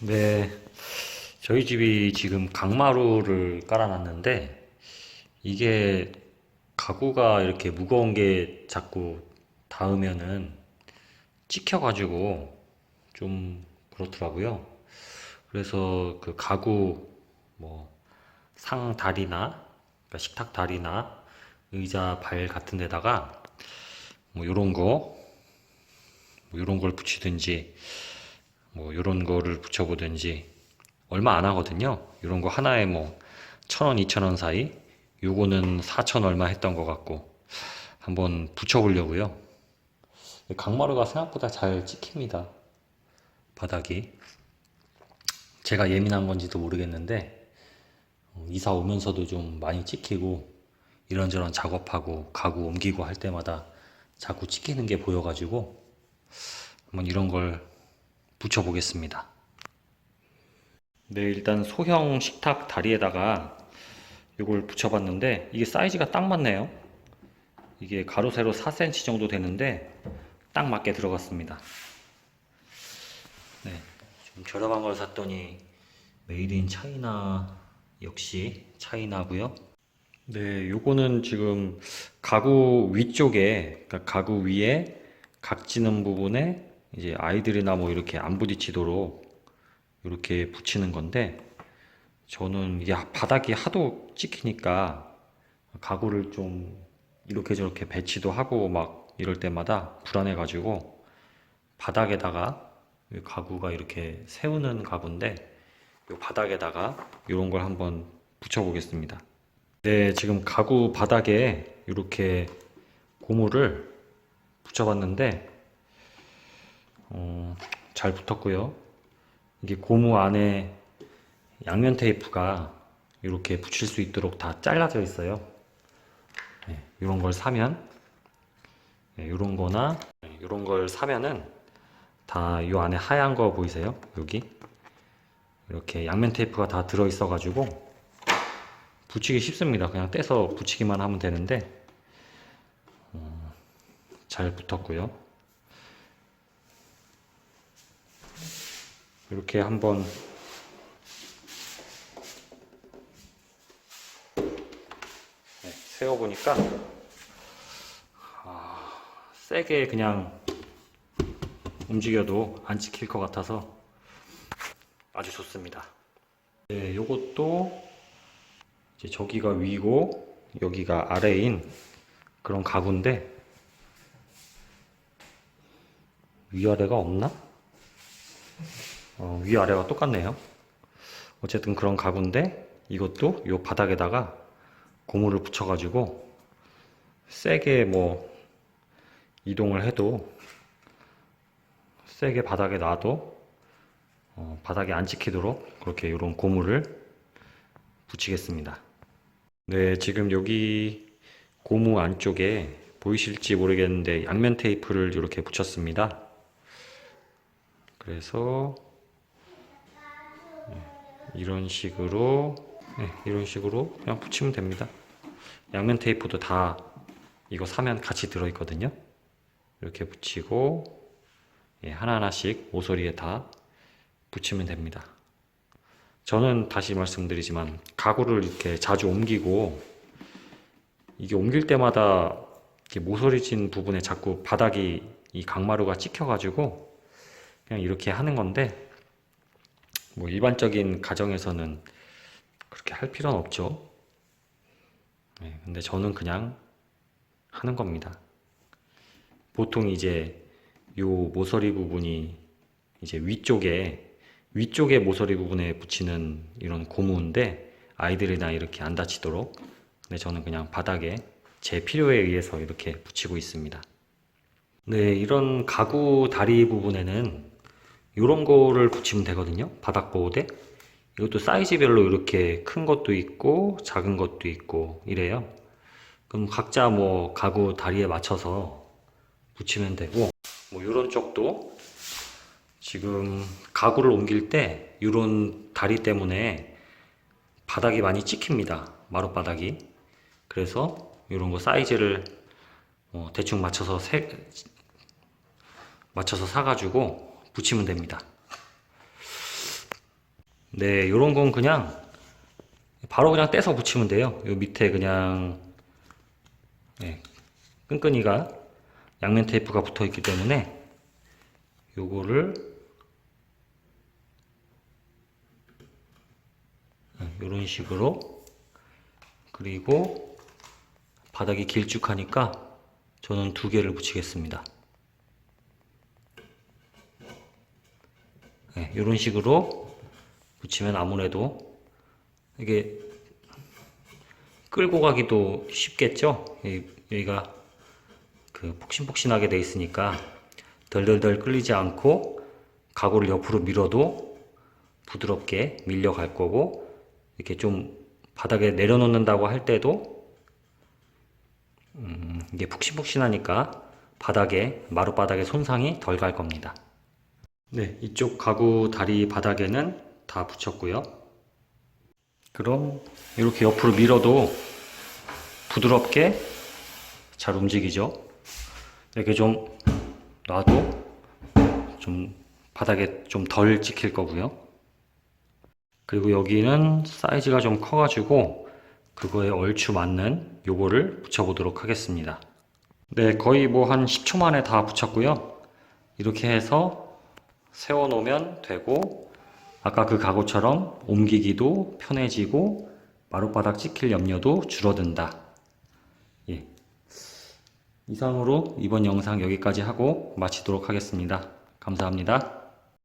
네, 저희 집이 지금 강마루를 깔아놨는데 이게 가구가 이렇게 무거운 게 자꾸 닿으면은 찍혀가지고 좀 그렇더라고요. 그래서 그 가구 뭐 상다리나 그러니까 식탁 다리나 의자 발 같은 데다가 뭐 요런 거, 뭐 요런 걸 붙이든지 뭐 이런 거를 붙여보든지 얼마 안 하거든요. 이런 거 하나에 뭐 천 원, 이천 원 사이. 요거는 사천 얼마 했던 것 같고 한번 붙여보려고요. 강마루가 생각보다 잘 찍힙니다. 바닥이. 제가 예민한 건지도 모르겠는데 어, 이사 오면서도 좀 많이 찍히고 이런저런 작업하고 가구 옮기고 할 때마다 자꾸 찍히는 게 보여가지고 한번 이런 걸 붙여보겠습니다. 네, 일단 소형 식탁 다리에다가 이걸 붙여봤는데 이게 사이즈가 딱 맞네요. 이게 가로 세로 4cm 정도 되는데 딱 맞게 들어갔습니다. 네, 좀 저렴한 걸 샀더니 메이드 인 차이나 역시 차이나고요. 네, 요거는 지금 가구 위쪽에 그러니까 가구 위에 각지는 부분에 이제 아이들이나 뭐 이렇게 안 부딪히도록 이렇게 붙이는 건데 저는 이게 바닥이 하도 찍히니까 가구를 좀 이렇게 저렇게 배치도 하고 막 이럴 때마다 불안해 가지고 바닥에다가 이 가구가 이렇게 세우는 가구인데 이 바닥에다가 이런 걸 한번 붙여 보겠습니다. 네, 지금 가구 바닥에 이렇게 고무를 붙여봤는데 어, 잘 붙었고요. 이게 고무 안에 양면 테이프가 이렇게 붙일 수 있도록 다 잘라져 있어요. 네, 이런 걸 사면 네, 이런 거나 이런 걸 사면은 다 이 안에 하얀 거 보이세요? 여기 이렇게 양면 테이프가 다 들어 있어 가지고 붙이기 쉽습니다. 그냥 떼서 붙이기만 하면 되는데 어, 잘 붙었고요. 이렇게 한번 네, 세워보니까 아, 세게 그냥 움직여도 안 찍힐 것 같아서 아주 좋습니다. 네, 요것도 이제 저기가 위고 여기가 아래인 그런 가구인데 위아래가 없나? 어, 위아래가 똑같네요. 어쨌든 그런 가구인데 이것도 요 바닥에다가 고무를 붙여가지고 세게 뭐 이동을 해도 세게 바닥에 놔도 어, 바닥에 안 찍히도록 그렇게 이런 고무를 붙이겠습니다. 네, 지금 여기 고무 안쪽에 보이실지 모르겠는데 양면 테이프를 이렇게 붙였습니다. 그래서 네, 이런 식으로 네, 이런 식으로 그냥 붙이면 됩니다. 양면 테이프도 다 이거 사면 같이 들어있거든요. 이렇게 붙이고 예, 하나하나씩 모서리에 다 붙이면 됩니다. 저는 다시 말씀드리지만 가구를 이렇게 자주 옮기고 이게 옮길 때마다 모서리 진 부분에 자꾸 바닥이 이 강마루가 찍혀가지고 그냥 이렇게 하는 건데 뭐 일반적인 가정에서는 그렇게 할 필요는 없죠. 네, 근데 저는 그냥 하는 겁니다. 보통 이제 요 모서리 부분이 이제 위쪽에 위쪽에 모서리 부분에 붙이는 이런 고무인데 아이들이나 이렇게 안 다치도록 근데 저는 그냥 바닥에 제 필요에 의해서 이렇게 붙이고 있습니다. 네, 이런 가구 다리 부분에는 이런 거를 붙이면 되거든요. 바닥 보호대. 이것도 사이즈별로 이렇게 큰 것도 있고 작은 것도 있고 이래요. 그럼 각자 뭐 가구 다리에 맞춰서 붙이면 되고 뭐 이런 쪽도 지금 가구를 옮길 때 이런 다리 때문에 바닥이 많이 찍힙니다. 마룻바닥이. 그래서 이런 거 사이즈를 어, 대충 맞춰서 세, 맞춰서 사가지고 붙이면 됩니다. 네, 요런 건 그냥 바로 그냥 떼서 붙이면 돼요. 요 밑에 그냥 네, 끈끈이가 양면 테이프가 붙어 있기 때문에 요거를 이런 식으로 그리고 바닥이 길쭉하니까 저는 두 개를 붙이겠습니다. 네, 이런 식으로 붙이면 아무래도 이게 끌고 가기도 쉽겠죠? 이- 여기가 그 폭신폭신하게 돼 있으니까 덜덜덜 끌리지 않고 가구를 옆으로 밀어도 부드럽게 밀려갈 거고 이렇게 좀 바닥에 내려놓는다고 할 때도 음, 이게 푹신푹신하니까 바닥에 마룻바닥에 손상이 덜 갈 겁니다. 네, 이쪽 가구 다리 바닥에는 다 붙였고요. 그럼 이렇게 옆으로 밀어도 부드럽게 잘 움직이죠. 이렇게 좀 놔도 좀 바닥에 좀 덜 찍힐 거고요. 그리고 여기는 사이즈가 좀 커가지고 그거에 얼추 맞는 요거를 붙여보도록 하겠습니다. 네, 거의 뭐 한 10초 만에 다 붙였고요. 이렇게 해서 세워놓으면 되고 아까 그 가구처럼 옮기기도 편해지고 마룻바닥 찍힐 염려도 줄어든다. 예. 이상으로 이번 영상 여기까지 하고 마치도록 하겠습니다. 감사합니다.